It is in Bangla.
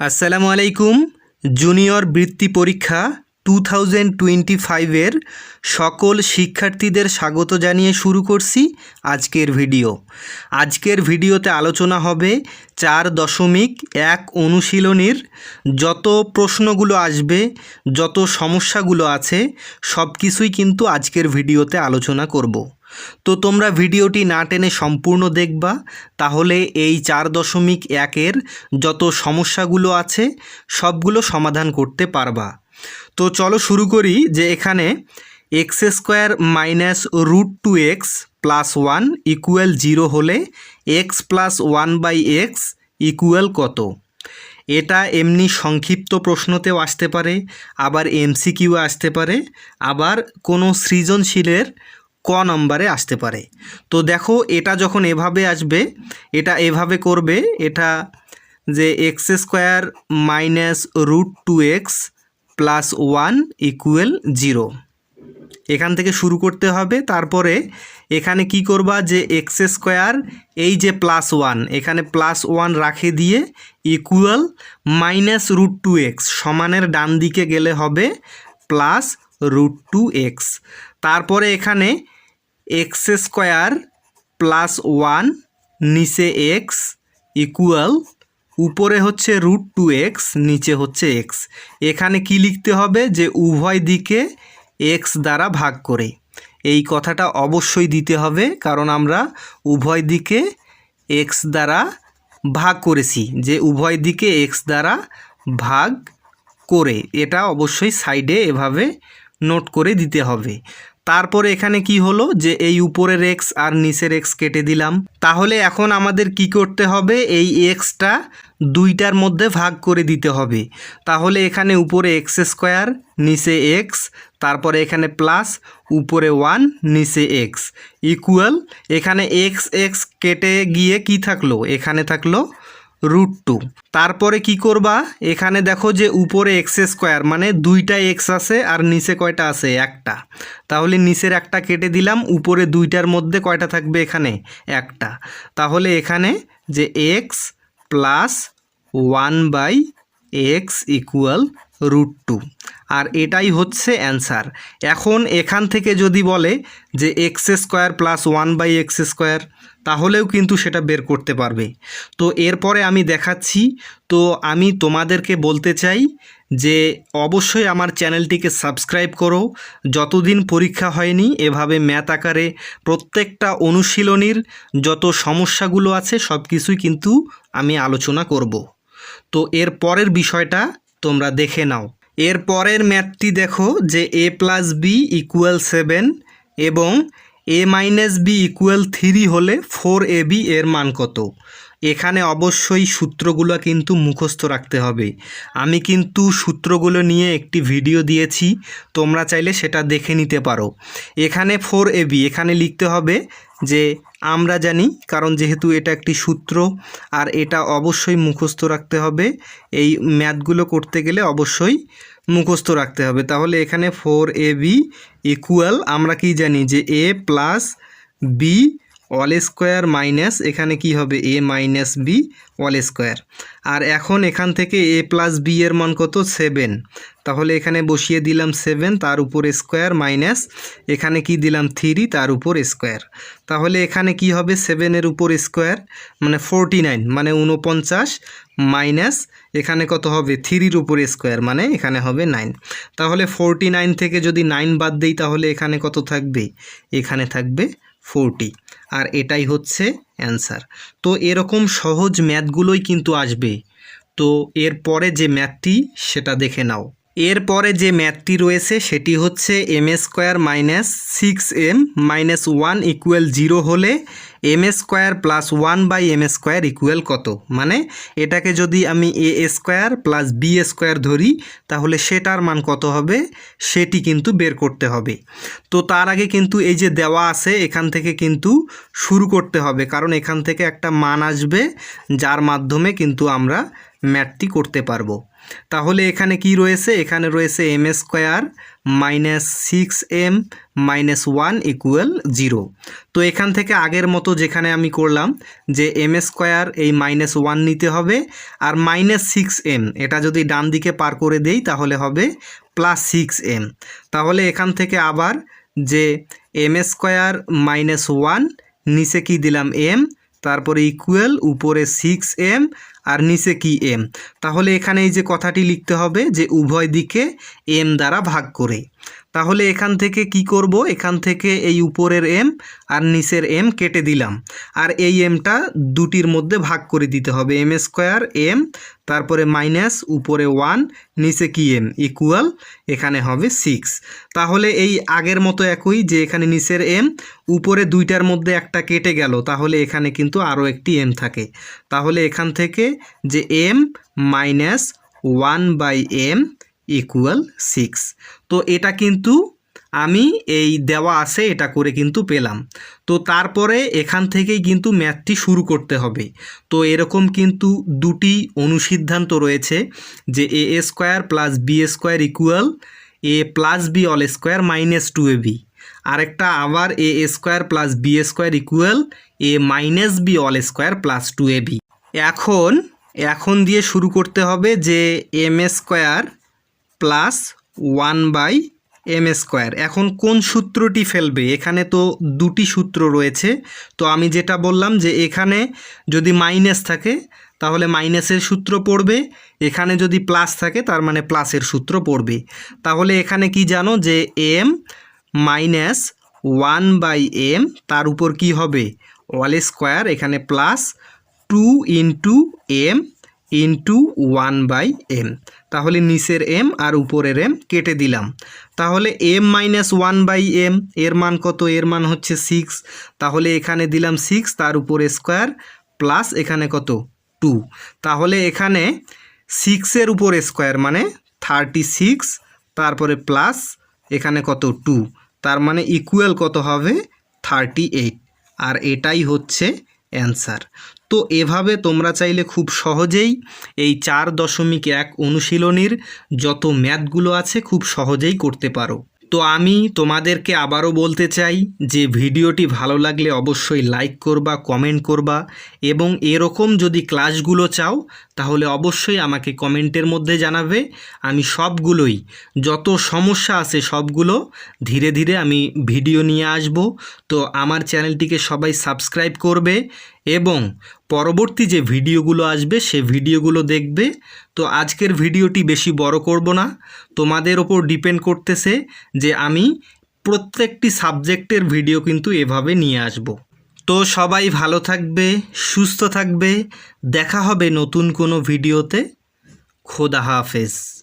আসসালামু আলাইকুম। জুনিয়র বৃত্তি পরীক্ষা টু থাউজেন্ড টোয়েন্টি ফাইভের সকল শিক্ষার্থীদের স্বাগত জানিয়ে শুরু করছি আজকের ভিডিও। আজকের ভিডিওতে আলোচনা হবে চার দশমিক এক অনুশীলনীর যত প্রশ্নগুলো আসবে, যত সমস্যাগুলো আছে সব কিছুই কিন্তু আজকের ভিডিওতে আলোচনা করব। তো তোমরা ভিডিওটি না টেনে সম্পূর্ণ দেখবা, তাহলে এই চার দশমিক একের যত সমস্যাগুলো আছে, সবগুলো সমাধান করতে পারবা। তো চলো শুরু করি যে এখানে x square minus root two x plus one equal zero হলে x plus one by x equal কত? এটা এমনি সংক্ষিপ্ত প্রশ্নতেও আসতে পারে, আবার এমসিকিউ আসতে পারে, আবার কোনো সৃজনশীলের ক নম্বরে আসতে পারে। তো দেখো, এটা যখন এভাবে আসবে, এটা এভাবে করবে, এটা যে x square minus root two x plus one equal zero এখান থেকে শুরু করতে হবে, তারপরে এখানে কি করবা যে এক্স স্কোয়ার এই যে প্লাস ওয়ান এখানে প্লাস ওয়ান রাখে দিয়ে equal minus root two x সমানের ডান দিকে গেলে হবে প্লাস রুট টু এক্স তারপরে এখানে এক্স স্কোয়ার প্লাস ওয়ান নিচে এক্স ইকুয়াল উপরে হচ্ছে রুট টু এক্স, নিচে হচ্ছে এক্স। এখানে কি লিখতে হবে? যে উভয় দিকে এক্স দ্বারা ভাগ করে। এই কথাটা অবশ্যই দিতে হবে, কারণ আমরা উভয় দিকে এক্স দ্বারা ভাগ করেছি। যে উভয় দিকে এক্স দ্বারা ভাগ করে, এটা অবশ্যই সাইডে এভাবে নোট করে দিতে হবে। তারপরে এখানে কি হলো? যে এই উপরের এক্স আর নিচের এক্স কেটে দিলাম। তাহলে এখন আমাদের কি করতে হবে? এই এক্সটা দুইটার মধ্যে ভাগ করে দিতে হবে। তাহলে এখানে উপরে এক্স স্কোয়ার নিচে এক্স তারপরে এখানে প্লাস উপরে ওয়ান নিচে এক্স ইকুয়াল এখানে এক্স এক্স কেটে গিয়ে কি থাকল? এখানে থাকল রুট টু তারপরে কি করবা? এখানে দেখো যে উপরে এক্স স্কোয়ার মানে দুইটা এক্স আছে আর নিচে কয়টা আছে? একটা। তাহলে নিচের একটা কেটে দিলাম, উপরে দুইটার মধ্যে কয়টা থাকবে এখানে? একটা। তাহলে এখানে যে x plus one by x equal root two আর এটাই হচ্ছে অ্যান্সার এখন এখান থেকে যদি বলে যে x square plus one by x square তাহলেও কিন্তু সেটা বের করতে পারবে। তো এরপরে আমি দেখাচ্ছি। তো আমি তোমাদেরকে বলতে চাই যে অবশ্যই আমার চ্যানেলটিকে সাবস্ক্রাইব করো। যতদিন পরীক্ষা হয়নি, এভাবে ম্যাথ আকারে প্রত্যেকটা অনুশীলনীর যত সমস্যাগুলো আছে সব কিছুই কিন্তু আমি আলোচনা করব। তো এর পরের বিষয়টা তোমরা দেখে নাও। এর পরের ম্যাথটি দেখো যে a plus b equal seven এবং a minus b equal three হলে ফোর এ বি এর মান কত? এখানে অবশ্যই সূত্রগুলো কিন্তু মুখস্থ রাখতে হবে। আমি কিন্তু সূত্রগুলো নিয়ে একটি ভিডিও দিয়েছি, তোমরা চাইলে সেটা দেখে নিতে পারো। এখানে ফোর এ বি, এখানে লিখতে হবে যে আমরা জানি, কারণ যেহেতু এটা একটি সূত্র, আর এটা অবশ্যই মুখস্থ রাখতে হবে। এই ম্যাথগুলো করতে গেলে অবশ্যই মুখস্থ রাখতে হবে। তাহলে এখানে ফোর এ বি ইকুয়াল আমরা কি জানি যে a plus b all square minus, এখানে কি হবে? A minus b all square. আর এখন এখান থেকে এ প্লাস বি এর মান কত? সেভেন। তাহলে এখানে বসিয়ে দিলাম সেভেন, তার উপর স্কোয়ার মাইনাস, এখানে কি দিলাম? থ্রি, তার উপর স্কোয়ার। তাহলে এখানে কি হবে? সেভেনের উপর স্কোয়ার মানে ফোরটি নাইন মানে উনপঞ্চাশ মাইনাস, এখানে কত হবে? থ্রির উপর স্কোয়ার মানে এখানে হবে নাইন। তাহলে ফোরটি নাইন থেকে যদি নাইন বাদ দেই, তাহলে এখানে কত থাকবে? এখানে থাকবে ফোরটি। আর এটাই হচ্ছে অ্যান্সার। তো এরকম সহজ ম্যাথগুলোই কিন্তু আসবে। তো এরপরে যে ম্যাথটি, সেটা দেখে নাও। এরপরে যে ম্যাথটি রয়েছে, সেটি হচ্ছে M square minus six M minus one equal zero হলে M square plus one by M square equal কত? মানে এটাকে যদি আমি A square plus B square ধরি, তাহলে সেটার মান কত হবে? সেটি কিন্তু বের করতে হবে। তো তার আগে কিন্তু এই যে দেওয়া আছে, এখান থেকে কিন্তু শুরু করতে হবে। কারণ এখান থেকে একটা মান আসবে, যার মাধ্যমে কিন্তু আমরা ম্যাথটি করতে পারব। তাহলে এখানে কি রয়েছে? এখানে রয়েছে M square minus six M minus one equal zero তো এখান থেকে আগের মতো যেখানে আমি করলাম যে এম স্কোয়ার এই মাইনাস ওয়ান নিতে হবে আর মাইনাস সিক্স এম এটা যদি ডান দিকে পার করে দেই তাহলে হবে প্লাস সিক্স এম তাহলে এখান থেকে আবার যে এম স্কোয়ার মাইনাস ওয়ান নিচে কি দিলাম এম তারপরে ইকুয়াল উপরে সিক্স এম আর নিচে কি এম তাহলে এখানে এই যে কথাটি লিখতে হবে যে উভয় দিকে এম দ্বারা ভাগ করে। তাহলে এখান থেকে কি করব? এখান থেকে এই উপরের এম আর নিচের এম কেটে দিলাম। আর এই এমটা দুটির মধ্যে ভাগ করে দিতে হবে। এম স্কোয়ার এম তারপরে মাইনাস উপরে ওয়ান নিচে কি এম ইকুয়াল এখানে হবে সিক্স তাহলে এই আগের মতো একই যে এখানে নিচের এম উপরে দুইটার মধ্যে একটা কেটে গেল। তাহলে এখানে কিন্তু আরও একটি এম থাকে। তাহলে এখান থেকে যে M minus one by M equal six তো এটা কিন্তু আমি এই দেওয়া আছে, এটা করে কিন্তু পেলাম। তো তারপরে এখান থেকেই কিন্তু ম্যাথটি শুরু করতে হবে। তো এরকম কিন্তু দুটি অনুসিদ্ধান্ত রয়েছে যে A square plus B square equal A plus B all square minus two A B. আরেকটা আবার A square plus B square equal A minus B all square plus two A B. এখন এখন দিয়ে শুরু করতে হবে যে M square plus one by M square এখন কোন সূত্রটি ফেলবে? এখানে তো দুটি সূত্র রয়েছে। তো আমি যেটা বললাম যে এখানে যদি মাইনাস থাকে, তাহলে মাইনাসের সূত্র পড়বে। এখানে যদি প্লাস থাকে, তার মানে প্লাসের সূত্র পড়বে। তাহলে এখানে কি জানো যে M minus one by M তার উপর কি হবে? ওয়াল স্কোয়ার এখানে plus two into M into one by M তাহলে নিচের এম আর উপরের এম কেটে দিলাম। তাহলে M minus one by M এর মান কত? এর মান হচ্ছে সিক্স তাহলে এখানে দিলাম সিক্স তার উপরে স্কোয়ার প্লাস এখানে কত? টু তাহলে এখানে সিক্সের উপর স্কোয়ার মানে থার্টি সিক্স তারপরে প্লাস এখানে কত? টু তার মানে ইকুয়াল কত হবে? থার্টি এইট আর এটাই হচ্ছে অ্যান্সার। তো এভাবে তোমরা চাইলে খুব সহজেই এই চার দশমিক এক অনুশীলনীর যত ম্যাথগুলো আছে খুব সহজেই করতে পারো। তো আমি তোমাদেরকে আবারও বলতে চাই যে ভিডিওটি ভালো লাগলে অবশ্যই লাইক করবা, কমেন্ট করবা এবং এরকম যদি ক্লাসগুলো চাও তাহলে অবশ্যই আমাকে কমেন্টের মধ্যে জানাবে। আমি সবগুলোই, যত সমস্যা আছে সবগুলো ধীরে ধীরে আমি ভিডিও নিয়ে আসব। তো আমার চ্যানেলটিকে সবাই সাবস্ক্রাইব করবে এবং পরবর্তী যে ভিডিওগুলো আসবে, সে ভিডিওগুলো দেখবে। তো আজকের ভিডিওটি বেশি বড় করব না। তোমাদের ওপর ডিপেন্ড করতেছে যে আমি প্রত্যেকটি সাবজেক্টের ভিডিও কিন্তু এভাবে নিয়ে আসব। তো সবাই ভালো থাকবে সুস্থ থাকবে। দেখা হবে নতুন কোনো ভিডিওতে। খোদা হাফেজ।